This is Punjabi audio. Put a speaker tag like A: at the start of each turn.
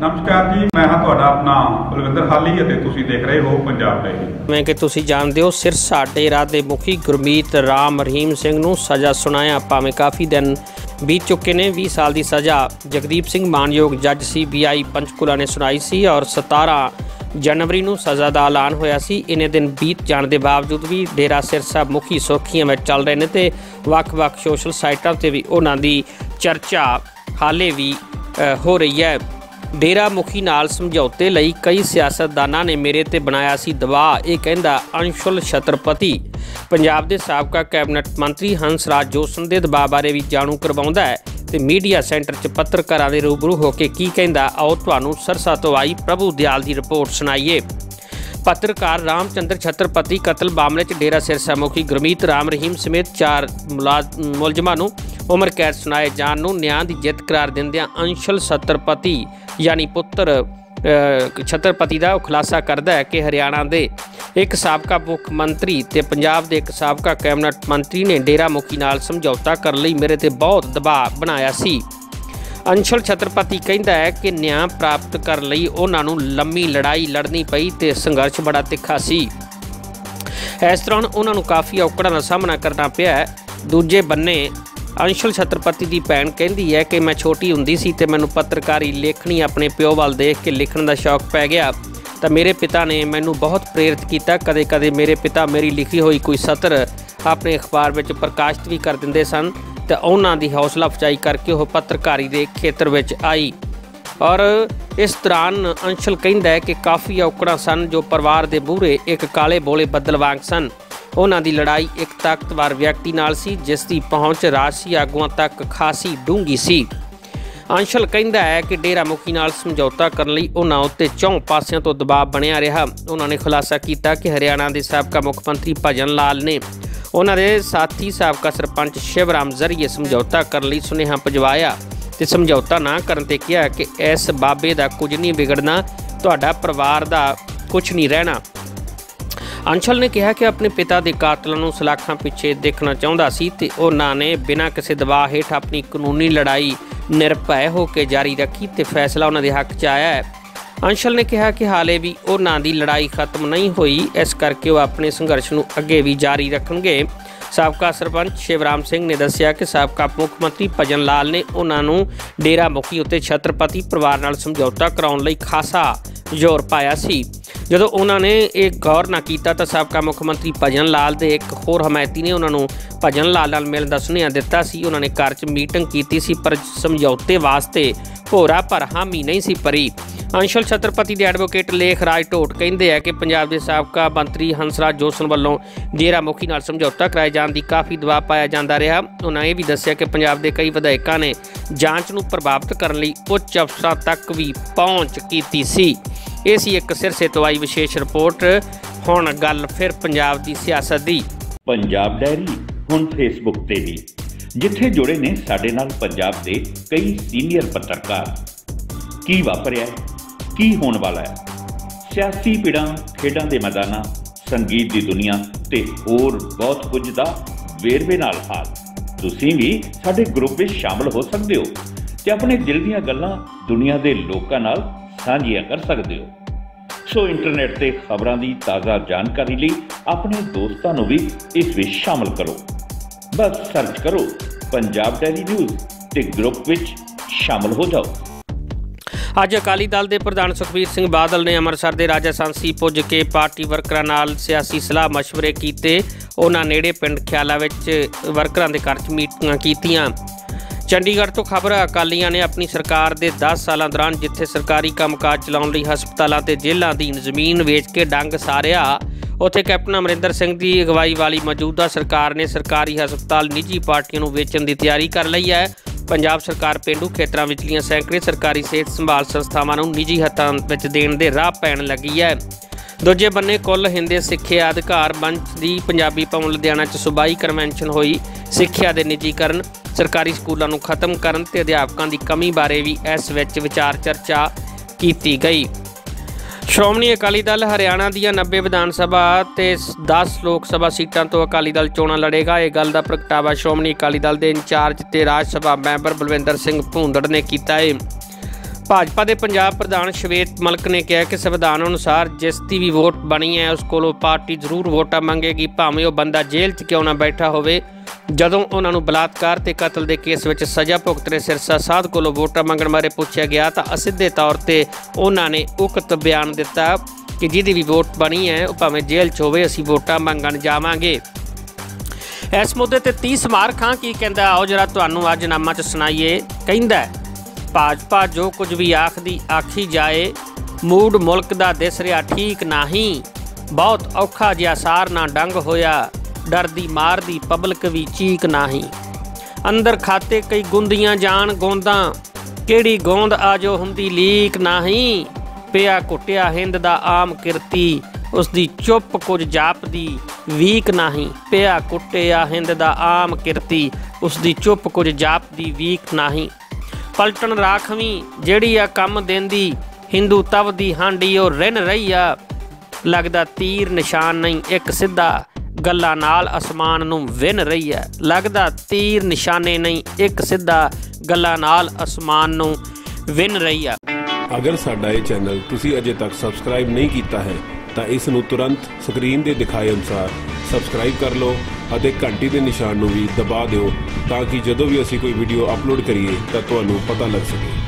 A: ਨਮਸਕਾਰ ਜੀ, ਮੈਂ ਹਾਂ ਤੁਹਾਡਾ ਆਪਣਾ ਬਲਵਿੰਦਰ ਹਾਲੀ ਅਤੇ ਤੁਸੀਂ ਦੇਖ ਰਹੇ ਹੋ ਪੰਜਾਬ ਦੇ
B: ਜਿਵੇਂ ਕਿ ਤੁਸੀਂ ਜਾਣਦੇ ਹੋ, ਸਿਰਸਾ ਡੇਰਾ ਦੇ ਮੁਖੀ ਗੁਰਮੀਤ ਰਾਮ ਰਹੀਮ ਸਿੰਘ ਨੂੰ ਸਜ਼ਾ ਸੁਣਾਇਆ। ਭਾਵੇਂ ਕਾਫੀ ਦਿਨ ਬੀਤ ਚੁੱਕੇ ਨੇ 20 ਸਾਲ ਦੀ ਸਜ਼ਾ ਜਗਦੀਪ ਸਿੰਘ ਮਾਨਯੋਗ ਜੱਜ ਸੀਬੀਆਈ ਪੰਚਕੂਲਾ ਨੇ ਸੁਣਾਈ ਸੀ ਔਰ 17 ਜਨਵਰੀ ਨੂੰ ਸਜ਼ਾ ਦਾ ਐਲਾਨ ਹੋਇਆ ਸੀ। ਇਹਨੇ ਦਿਨ ਬੀਤ ਜਾਣ ਦੇ ਬਾਵਜੂਦ ਵੀ ਡੇਰਾ ਸਿਰਸਾ ਮੁਖੀ ਸੁਰਖੀਆਂ ਵਿੱਚ ਚੱਲ ਰਹੇ ਨੇ ਤੇ ਵੱਖ-ਵੱਖ ਸੋਸ਼ਲ ਸਾਈਟਾਂ ਤੇ ਵੀ ਉਹਨਾਂ ਦੀ ਚਰਚਾ ਹਾਲੇ ਵੀ ਹੋ ਰਹੀ ਹੈ। ਡੇਰਾ ਮੁਖੀ ਨਾਲ ਸਮਝੌਤੇ ਲਈ ਕਈ ਸਿਆਸਤਦਾਨਾਂ ਨੇ ਮੇਰੇ ਤੇ ਬਣਾਇਆ ਸੀ ਦਬਾਅ, ਇਹ ਕਹਿੰਦਾ ਅੰਸ਼ੁਲ ਛਤਰਪਤੀ। ਪੰਜਾਬ ਦੇ ਸਾਬਕਾ ਕੈਬਨਿਟ ਮੰਤਰੀ ਹੰਸ ਰਾਜ ਜੋਸਨ ਦੇ ਦਬਾਅ ਬਾਰੇ ਵੀ ਜਾਣੂ ਕਰਵਾਉਂਦਾ ਹੈ ਤੇ ਮੀਡੀਆ ਸੈਂਟਰ 'ਚ ਪੱਤਰਕਾਰਾਂ ਦੇ ਰੂਬਰੂ ਹੋ ਕੇ ਕੀ ਕਹਿੰਦਾ, ਆਓ ਤੁਹਾਨੂੰ ਸਰਸਾ ਤੋਂ ਆਈ ਪ੍ਰਭੂ ਦਿਆਲ ਦੀ ਰਿਪੋਰਟ ਸੁਣਾਈਏ। ਪੱਤਰਕਾਰ ਰਾਮਚੰਦਰ ਛਤਰਪਤੀ ਕਤਲ ਮਾਮਲੇ 'ਚ ਡੇਰਾ ਸਿਰਸਾ ਮੁਖੀ ਗੁਰਮੀਤ ਰਾਮ ਰਹੀਮ ਸਮੇਤ ਚਾਰ ਮੁਲਾਜ਼- ਮੁਲਜ਼ਮਾਂ ਨੂੰ ਉਮਰ ਕੈਦ ਸੁਣਾਏ ਜਾਣ ਨੂੰ ਨਿਆਂ ਦੀ ਜਿੱਤ ਕਰਾਰ ਦਿੰਦਿਆਂ ਅੰਸ਼ਲ ਛਤਰਪਤੀ ਯਾਨੀ ਪੁੱਤਰ ਛਤਰਪਤੀ ਦਾ ਉਹ ਖੁਲਾਸਾ ਕਰਦਾ ਹੈ ਕਿ ਹਰਿਆਣਾ ਦੇ ਇੱਕ ਸਾਬਕਾ ਮੁੱਖ ਮੰਤਰੀ ਤੇ ਪੰਜਾਬ ਦੇ ਇੱਕ ਸਾਬਕਾ ਕੈਬਨਿਟ ਮੰਤਰੀ ਨੇ ਡੇਰਾ ਮੁਖੀ ਨਾਲ ਸਮਝੌਤਾ ਕਰਨ ਲਈ, ਮੇਰੇ ਤੇ ਬਹੁਤ ਦਬਾਅ ਬਣਾਇਆ ਸੀ। ਅੰਸ਼ਲ ਛਤਰਪਤੀ ਕਹਿੰਦਾ ਹੈ ਕਿ ਨਿਆਂ ਪ੍ਰਾਪਤ ਕਰਨ ਲਈ, ਉਹਨਾਂ ਨੂੰ ਲੰਮੀ ਲੜਾਈ ਲੜਨੀ ਪਈ ਤੇ ਸੰਘਰਸ਼ ਬੜਾ ਤਿੱਖਾ ਸੀ। ਇਸ ਦੌਰਾਨ ਉਹਨਾਂ ਨੂੰ ਕਾਫੀ ਔਕੜਾਂ ਦਾ ਸਾਹਮਣਾ ਕਰਨਾ ਪਿਆ। ਦੂਜੇ ਬੰਨੇ ਅੰਸ਼ਲ ਛਤਰਪਤੀ ਦੀ ਭੈਣ ਕਹਿੰਦੀ ਹੈ ਕਿ ਮੈਂ ਛੋਟੀ ਹੁੰਦੀ ਸੀ ਤੇ ਮੈਨੂੰ ਪੱਤਰਕਾਰੀ ਲੇਖਣੀ ਆਪਣੇ ਪਿਓ ਵੱਲ ਦੇਖ ਕੇ ਲਿਖਣ ਦਾ ਸ਼ੌਕ ਪੈ ਗਿਆ। ਤਾਂ ਮੇਰੇ ਪਿਤਾ ਨੇ ਮੈਨੂੰ ਬਹੁਤ ਪ੍ਰੇਰਿਤ ਕੀਤਾ। ਕਦੇ-ਕਦੇ ਮੇਰੇ ਪਿਤਾ ਮੇਰੀ ਲਿਖੀ ਹੋਈ ਕੋਈ ਸਤਰ ਆਪਣੇ ਅਖਬਾਰ ਵਿੱਚ ਪ੍ਰਕਾਸ਼ਿਤ ਵੀ ਕਰ ਦਿੰਦੇ ਸਨ ਤੇ ਉਹਨਾਂ ਦੀ ਹੌਸਲਾ ਅਫਜ਼ਾਈ ਕਰਕੇ ਉਹ ਪੱਤਰਕਾਰੀ ਦੇ ਖੇਤਰ ਵਿੱਚ ਆਈ। ਔਰ ਇਸ ਦੌਰਾਨ ਅੰਸ਼ਲ ਕਹਿੰਦਾ ਹੈ ਕਿ ਕਾਫੀ ਔਕੜਾਂ ਸਨ ਜੋ ਪਰਿਵਾਰ ਦੇ ਮੂਹਰੇ ਇੱਕ ਕਾਲੇ ਬੋਲੇ ਬੱਦਲ ਵਾਂਗ ਸਨ। ਉਹਨਾਂ ਦੀ ਲੜਾਈ ਇੱਕ ਤਾਕਤਵਰ ਵਿਅਕਤੀ ਨਾਲ ਸੀ, ਜਿਸ ਦੀ ਪਹੁੰਚ ਰਾਸ਼ੀ ਆਗੂਆਂ ਤੱਕ ਖਾਸੀ ਡੂੰਗੀ ਸੀ। ਅੰਸ਼ਲ ਕਹਿੰਦਾ ਹੈ ਕਿ ਡੇਰਾ ਮੁਖੀ ਨਾਲ ਸਮਝੌਤਾ ਕਰਨ ਲਈ ਉਹਨਾਂ ਉੱਤੇ ਚੌਂ ਪਾਸਿਆਂ ਤੋਂ ਦਬਾਅ ਬਣਿਆ ਰਿਹਾ। ਉਹਨਾਂ ਨੇ ਖੁਲਾਸਾ ਕੀਤਾ ਕਿ ਹਰਿਆਣਾ ਦੇ ਸਾਬਕਾ ਮੁੱਖ ਮੰਤਰੀ ਭਜਨ ਲਾਲ ਨੇ ਉਹਨਾਂ ਦੇ ਸਾਥੀ ਸਾਬਕਾ ਸਰਪੰਚ ਸ਼ਿਵਰਾਮ ਜ਼ਰੀਏ ਸਮਝੌਤਾ ਕਰਨ ਲਈ ਸੁਨੇਹਾ ਭਜਵਾਇਆ ਤੇ ਸਮਝੌਤਾ ਨਾ ਕਰਨ ਤੇ ਕਿਹਾ ਕਿ ਇਸ ਬਾਬੇ ਦਾ ਕੁਝ ਨਹੀਂ ਵਿਗੜਨਾ, ਤੁਹਾਡਾ ਪਰਿਵਾਰ ਦਾ ਕੁਝ ਨਹੀਂ ਰਹਿਣਾ। ਅੰਸ਼ਲ ਨੇ ਕਿਹਾ ਕਿ ਆਪਣੇ ਪਿਤਾ ਦੇ ਕਾਤਲਾਂ ਨੂੰ ਸਲਾਖਾਂ ਪਿੱਛੇ ਦੇਖਣਾ ਚਾਹੁੰਦਾ ਸੀ ਤੇ ਉਹਨਾਂ ਨੇ ਬਿਨਾਂ ਕਿਸੇ ਦਬਾਅ ਹੇਠ ਆਪਣੀ ਕਾਨੂੰਨੀ ਲੜਾਈ ਨਿਰਭੈ ਹੋ ਕੇ ਜਾਰੀ ਰੱਖੀ ਤੇ ਫੈਸਲਾ ਉਹਨਾਂ ਦੇ ਹੱਕ 'ਚ ਆਇਆ ਹੈ। ਅੰਸ਼ਲ ਨੇ ਕਿਹਾ ਕਿ ਹਾਲੇ ਵੀ ਉਹਨਾਂ ਦੀ ਲੜਾਈ ਖਤਮ ਨਹੀਂ ਹੋਈ, ਇਸ ਕਰਕੇ ਉਹ ਆਪਣੇ ਸੰਘਰਸ਼ ਨੂੰ ਅੱਗੇ ਵੀ ਜਾਰੀ ਰੱਖਣਗੇ। ਸਾਬਕਾ ਸਰਪੰਚ ਸ਼ਿਵਰਾਮ ਸਿੰਘ ਨੇ ਦੱਸਿਆ ਕਿ ਸਾਬਕਾ ਮੁੱਖ ਮੰਤਰੀ ਭਜਨ ਲਾਲ ਨੇ ਉਹਨਾਂ ਨੂੰ ਡੇਰਾ ਮੁਖੀ ਉੱਤੇ ਛਤਰਪਤੀ ਪਰਿਵਾਰ ਨਾਲ ਸਮਝੌਤਾ ਕਰਾਉਣ ਲਈ ਖਾਸਾ ਜ਼ੋਰ ਪਾਇਆ ਸੀ। ਜਦੋਂ ਉਹਨਾਂ ਨੇ ਇਹ ਗੌਰ ਨਾ ਕੀਤਾ ਤਾਂ ਸਾਬਕਾ ਮੁੱਖ ਮੰਤਰੀ ਭਜਨ ਲਾਲ ਦੇ ਇੱਕ ਹੋਰ ਹਮਾਇਤੀ ਨੇ ਉਹਨਾਂ ਨੂੰ ਭਜਨ ਲਾਲ ਨਾਲ ਮਿਲਣ ਦਾ ਸੁਨੇਹਾ ਦਿੱਤਾ ਸੀ। ਉਹਨਾਂ ਨੇ ਘਰ 'ਚ ਮੀਟਿੰਗ ਕੀਤੀ ਸੀ, ਪਰ ਸਮਝੌਤੇ ਵਾਸਤੇ ਭੋਰਾ ਪਰ ਹਾਮੀ ਨਹੀਂ ਸੀ ਭਰੀ। ਅੰਸ਼ਲ ਛਤਰਪਤੀ ਦੇ ਐਡਵੋਕੇਟ ਲੇਖ ਰਾਜ ਢੋਟ ਕਹਿੰਦੇ ਆ ਕਿ ਪੰਜਾਬ ਦੇ ਸਾਬਕਾ ਮੰਤਰੀ ਹੰਸਰਾਜ ਜੋਸਨ ਵੱਲੋਂ ਡੇਰਾ ਮੁਖੀ ਨਾਲ ਸਮਝੌਤਾ ਕਰਾਏ ਜਾਣ ਦੀ ਕਾਫੀ ਦਬਾਅ ਪਾਇਆ ਜਾਂਦਾ ਰਿਹਾ। ਉਹਨਾਂ ਇਹ ਵੀ ਦੱਸਿਆ ਕਿ ਪੰਜਾਬ ਦੇ ਕਈ ਵਿਧਾਇਕਾਂ ਨੇ ਜਾਂਚ ਨੂੰ ਪ੍ਰਭਾਵਿਤ ਕਰਨ ਲਈ ਉੱਚ ਅਫਸਰਾਂ ਤੱਕ ਵੀ ਪਹੁੰਚ ਕੀਤੀ ਸੀ। ਇਹ ਸੀ ਇੱਕ ਸਿਰਸੇ ਤੋਂ ਆਈ ਵਿਸ਼ੇਸ਼ ਰਿਪੋਰਟ। ਹੁਣ ਗੱਲ ਫਿਰ ਪੰਜਾਬ ਦੀ ਸਿਆਸਤ ਦੀ।
C: ਪੰਜਾਬ ਡੈਰੀ ਹੁਣ ਫੇਸਬੁੱਕ ਤੇ ਵੀ। ਜਿੱਥੇ ਜੁੜੇ ਨੇ ਸਾਡੇ ਨਾਲ ਪੰਜਾਬ ਦੇ ਕਈ ਸੀਨੀਅਰ ਪੱਤਰਕਾਰ। ਕੀ ਵਾਪਰਿਆ ਕੀ ਹੋਣ ਵਾਲਾ ਹੈ? ਸਿਆਸੀ ਪਿੜਾਂ, ਖੇਡਾਂ ਦੇ ਮੈਦਾਨਾਂ, ਸੰਗੀਤ ਦੀ ਦੁਨੀਆ ਤੇ ਹੋਰ ਬਹੁਤ ਕੁਝ ਦਾ ਵੇਰਵੇ ਨਾਲ ਹਾਲ। ਤੁਸੀਂ ਵੀ ਸਾਡੇ ਗਰੁੱਪ ਵਿੱਚ ਸ਼ਾਮਲ ਹੋ ਸਕਦੇ ਹੋ ਤੇ ਆਪਣੇ ਦਿਲ ਦੀਆਂ ਗੱਲਾਂ ਦੁਨੀਆ ਦੇ ਲੋਕਾਂ ਨਾਲ ਸਾਂਝੀਆਂ ਕਰ ਸਕਦੇ ਹੋ। ਸੋ ਇੰਟਰਨੈਟ ਤੇ ਖਬਰਾਂ ਦੀ ਤਾਜ਼ਾ ਜਾਣਕਾਰੀ ਲਈ ਆਪਣੇ ਦੋਸਤਾਂ ਨੂੰ ਵੀ ਇਸ ਵਿੱਚ ਸ਼ਾਮਲ ਕਰੋ। ਬਸ ਸਰਚ ਕਰੋ ਪੰਜਾਬ ਡੈਲੀ ਨਿਊਜ਼ ਤੇ ਗਰੁੱਪ ਵਿੱਚ ਸ਼ਾਮਲ ਹੋ ਜਾਓ।
B: ਅੱਜ ਅਕਾਲੀ ਦਲ ਦੇ ਪ੍ਰਧਾਨ ਸੁਖਬੀਰ ਸਿੰਘ ਬਾਦਲ ਨੇ ਅੰਮ੍ਰਿਤਸਰ ਦੇ ਰਾਜਾ ਸੰਸੀ ਪੁੱਜ ਕੇ ਪਾਰਟੀ ਵਰਕਰਾਂ ਨਾਲ ਸਿਆਸੀ ਸਲਾਹ مشਵਰੇ ਕੀਤੇ। ਉਹਨਾਂ ਨੇੜੇ ਪਿੰਡ ਖਿਆਲਾ ਵਿੱਚ ਵਰਕਰਾਂ ਦੇ ਘਰ 'ਚ ਮੀਟਿੰਗਾਂ ਕੀਤੀਆਂ। ਚੰਡੀਗੜ੍ਹ ਤੋਂ ਖਬਰ ਅਕਾਲੀਆਂ ਨੇ ਆਪਣੀ ਸਰਕਾਰ ਦੇ 10 ਸਾਲਾਂ ਦੌਰਾਨ ਜਿੱਥੇ ਸਰਕਾਰੀ ਕੰਮਕਾਜ ਚਲਾਉਣ ਲਈ ਹਸਪਤਾਲਾਂ ਤੇ ਜੇਲ੍ਹਾਂ ਦੀ ਜ਼ਮੀਨ ਵੇਚ ਕੇ ਡੰਗ ਸਾਰਿਆ, ਉੱਥੇ ਕੈਪਟਨ ਅਮਰਿੰਦਰ ਸਿੰਘ ਦੀ ਅਗਵਾਈ ਵਾਲੀ ਮੌਜੂਦਾ ਸਰਕਾਰ ਨੇ ਸਰਕਾਰੀ ਹਸਪਤਾਲ ਨਿੱਜੀ ਪਾਰਟੀਆਂ ਨੂੰ ਵੇਚਣ ਦੀ ਤਿਆਰੀ ਕਰ ਲਈ ਹੈ। ਪੰਜਾਬ ਸਰਕਾਰ ਪਿੰਡੂ ਖੇਤਰਾਂ ਵਿੱਚਲੀਆਂ ਸੈਂਕੜੇ ਸਰਕਾਰੀ ਸਿਹਤ ਸੰਭਾਲ ਸੰਸਥਾਵਾਂ ਨੂੰ ਨਿੱਜੀ ਹੱਥਾਂ ਵਿੱਚ ਦੇਣ ਦੇ ਰਾਹ ਪੈਣ ਲੱਗੀ ਹੈ। ਦੂਜੇ ਬੰਨੇ ਕੁੱਲ ਹਿੰਦੇ ਸਿੱਖਿਆ ਅਧਿਕਾਰ ਮੰਚ ਦੀ ਪੰਜਾਬੀ ਭਵਨ ਲੁਧਿਆਣਾ 'ਚ ਸੁਬਾਈ ਕਨਵੈਨਸ਼ਨ ਹੋਈ ਸਿੱਖਿਆ ਦੇ ਨਿੱਜੀਕਰਨ ਸਰਕਾਰੀ ਸਕੂਲਾਂ ਨੂੰ ਖਤਮ ਕਰਨ ਤੇ ਅਧਿਆਪਕਾਂ ਦੀ ਕਮੀ ਬਾਰੇ ਵੀ ਇਸ ਵਿੱਚ ਵਿਚਾਰ ਚਰਚਾ ਕੀਤੀ ਗਈ। ਸ਼੍ਰੋਮਣੀ ਅਕਾਲੀ ਦਲ ਹਰਿਆਣਾ ਦੀਆਂ 90 ਵਿਧਾਨ ਸਭਾ ਤੇ 10 ਲੋਕ ਸਭਾ ਸੀਟਾਂ ਤੋਂ ਅਕਾਲੀ ਦਲ ਚੋਣਾਂ ਲੜੇਗਾ। ਇਹ ਗੱਲ ਦਾ ਪ੍ਰਗਟਾਵਾ ਸ਼੍ਰੋਮਣੀ ਅਕਾਲੀ ਦਲ ਦੇ ਇੰਚਾਰਜ ਤੇ ਰਾਜ ਸਭਾ ਮੈਂਬਰ ਬਲਵਿੰਦਰ ਸਿੰਘ ਭੂੰਦੜ ਨੇ ਕੀਤਾ ਹੈ ਭਾਜਪਾ ਦੇ ਪੰਜਾਬ ਪ੍ਰਧਾਨ ਸ਼ਵੇਤ ਮਲਕ ਨੇ ਕਿਹਾ ਕਿ ਸੰਵਿਧਾਨ ਅਨੁਸਾਰ ਜਿਸ ਦੀ ਵੀ ਵੋਟ ਬਣੀ ਹੈ, ਉਸ ਕੋਲੋਂ ਪਾਰਟੀ ਜ਼ਰੂਰ ਵੋਟਾਂ ਮੰਗੇਗੀ, ਭਾਵੇਂ ਉਹ ਬੰਦਾ ਜੇਲ੍ਹ 'ਚ ਕਿਉਂ ਨਾ ਬੈਠਾ ਹੋਵੇ। ਜਦੋਂ ਉਹਨਾਂ ਨੂੰ ਬਲਾਤਕਾਰ ਤੇ ਕਤਲ ਦੇ ਕੇਸ ਵਿੱਚ ਸਜ਼ਾ ਭੁਗਤ ਰਹੇ ਸਿਰਸਾ ਸਾਧ ਕੋਲੋਂ ਵੋਟਾਂ ਮੰਗਣ ਬਾਰੇ ਪੁੱਛਿਆ ਗਿਆ ਤਾਂ ਅਸਿੱਧੇ ਤੌਰ ਤੇ ਉਹਨਾਂ ਨੇ ਉਕਤ ਬਿਆਨ ਦਿੱਤਾ ਕਿ ਜਿਹਦੀ ਵੀ ਵੋਟ ਬਣੀ ਹੈ, ਉਹ ਭਾਵੇਂ ਜੇਲ੍ਹ 'ਚ ਹੋਵੇ, ਅਸੀਂ ਵੋਟਾਂ ਮੰਗਣ ਜਾਵਾਂਗੇ। ਇਸ ਮੁੱਦੇ ਤੇ 30 ਸਮਾਰ ਖਾਂ ਕੀ ਕਹਿੰਦਾ? ਆਓ ਜਰਾ ਤੁਹਾਨੂੰ ਅੱਜ ਨਾਮਾ 'ਚ ਸੁਣਾਈਏ। ਕਹਿੰਦਾ ਭਾਜਪਾ ਜੋ ਕੁਝ ਵੀ ਆਖਦੀ ਆਖੀ ਜਾਏ, ਮੂਡ ਮੁਲਕ ਦਾ ਦਿਸ ਰਿਹਾ ਠੀਕ ਨਹੀਂ। ਬਹੁਤ ਔਖਾ ਜਿਹਾ ਸਾਰ ਨਾ ਡੰਗ ਹੋਇਆ, ਡਰਦੀ ਮਾਰਦੀ ਪਬਲਿਕ ਵੀ ਚੀਕ ਨਹੀਂ। ਅੰਦਰ ਖਾਤੇ ਕਈ ਗੁੰਦੀਆਂ ਜਾਣ ਗੋਂਦਾਂ, ਕਿਹੜੀ ਗੋਂਦ ਆ ਜੋ ਹੁੰਦੀ ਲੀਕ ਨਹੀਂ। ਪਿਆ ਕੁੱਟਿਆ ਹਿੰਦ ਦਾ ਆਮ ਕਿਰਤੀ ਉਸ ਦੀ ਚੁੱਪ ਕੁਝ ਜਾਪਦੀ ਵੀਕ ਨਹੀਂ। ਪਿਆ ਕੁੱਟਿਆ ਹਿੰਦ ਦਾ ਆਮ ਕਿਰਤੀ ਉਸ ਦੀ ਚੁੱਪ ਕੁਝ ਜਾਪਦੀ ਵੀਕ ਨਹੀਂ। ਪਲਟਣ ਰਾਖਵੀਂ, ਜਿਹੜੀ ਆ ਕੰਮ ਦੇਂਦੀ ਹਿੰਦੂ ਤਵ ਦੀ ਹਾਂਡੀ, ਉਹ ਰਿਨ ਰਹੀ ਆ। ਲੱਗਦਾ ਤੀਰ ਨਿਸ਼ਾਨ ਨਹੀਂ, ਇੱਕ ਸਿੱਧਾ ਗੱਲਾਂ ਨਾਲ ਅਸਮਾਨ ਨੂੰ ਵਿਨ ਰਹੀ ਆ। ਲੱਗਦਾ ਤੀਰ ਨਿਸ਼ਾਨੇ ਨਹੀਂ, ਇੱਕ ਸਿੱਧਾ ਗੱਲਾਂ ਨਾਲ ਅਸਮਾਨ ਨੂੰ ਵਿਨ ਰਹੀ ਆ।
D: ਅਗਰ ਸਾਡਾ ਇਹ ਚੈਨਲ ਤੁਸੀਂ ਅਜੇ ਤੱਕ ਸਬਸਕ੍ਰਾਈਬ ਨਹੀਂ ਕੀਤਾ ਹੈ, ਤਾਂ ਇਸ ਨੂੰ ਤੁਰੰਤ ਸਕਰੀਨ ਦੇ ਦਿਖਾਏ ਅਨੁਸਾਰ ਸਬਸਕ੍ਰਾਈਬ ਕਰ ਲਓ ਅਤੇ ਘੰਟੀ ਦੇ ਨਿਸ਼ਾਨ ਨੂੰ ਵੀ ਦਬਾ ਦਿਓ ਤਾਂ ਕਿ ਜਦੋਂ ਵੀ ਅਸੀਂ ਕੋਈ ਵੀਡੀਓ ਅਪਲੋਡ ਕਰੀਏ ਤਾਂ ਤੁਹਾਨੂੰ ਪਤਾ ਲੱਗ ਸਕੇ।